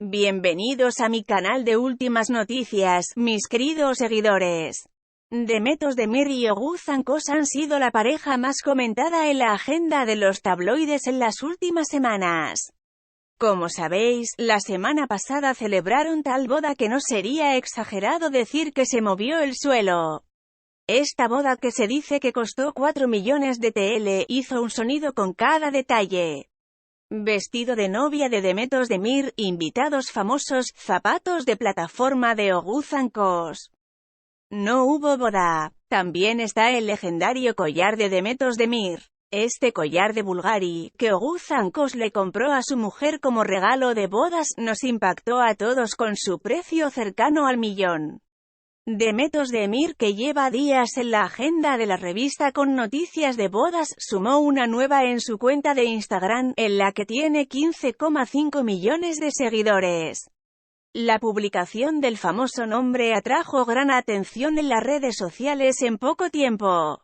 Bienvenidos a mi canal de últimas noticias, mis queridos seguidores. Demetos Demir y Oguzhan Kos han sido la pareja más comentada en la agenda de los tabloides en las últimas semanas. Como sabéis, la semana pasada celebraron tal boda que no sería exagerado decir que se movió el suelo. Esta boda que se dice que costó 4 millones de TL, hizo un sonido con cada detalle. Vestido de novia de Demetos Demir, invitados famosos, zapatos de plataforma de Oguzhan Kos. No hubo boda. También está el legendario collar de Demetos Demir. Este collar de Bulgari, que Oguzhan Kos le compró a su mujer como regalo de bodas, nos impactó a todos con su precio cercano al millón. Demetos de Emir, que lleva días en la agenda de la revista con noticias de bodas, sumó una nueva en su cuenta de Instagram, en la que tiene 15,5 millones de seguidores. La publicación del famoso nombre atrajo gran atención en las redes sociales en poco tiempo.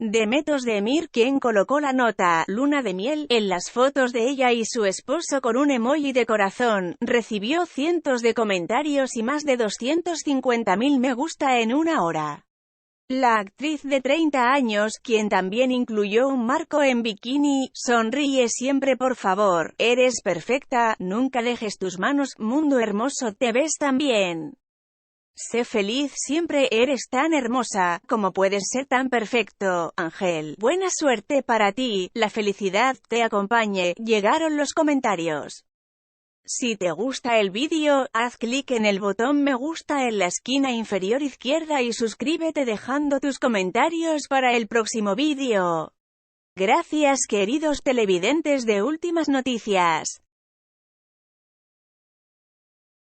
Demetos de Emir, quien colocó la nota, luna de miel, en las fotos de ella y su esposo con un emoji de corazón, recibió cientos de comentarios y más de 250.000 me gusta en una hora. La actriz de 30 años, quien también incluyó un marco en bikini, sonríe siempre por favor, eres perfecta, nunca dejes tus manos, mundo hermoso, te ves tan bien. Sé feliz, siempre eres tan hermosa, como puedes ser tan perfecto, Ángel. Buena suerte para ti, la felicidad te acompañe, llegaron los comentarios. Si te gusta el vídeo, haz clic en el botón me gusta en la esquina inferior izquierda y suscríbete dejando tus comentarios para el próximo vídeo. Gracias queridos televidentes de Últimas Noticias.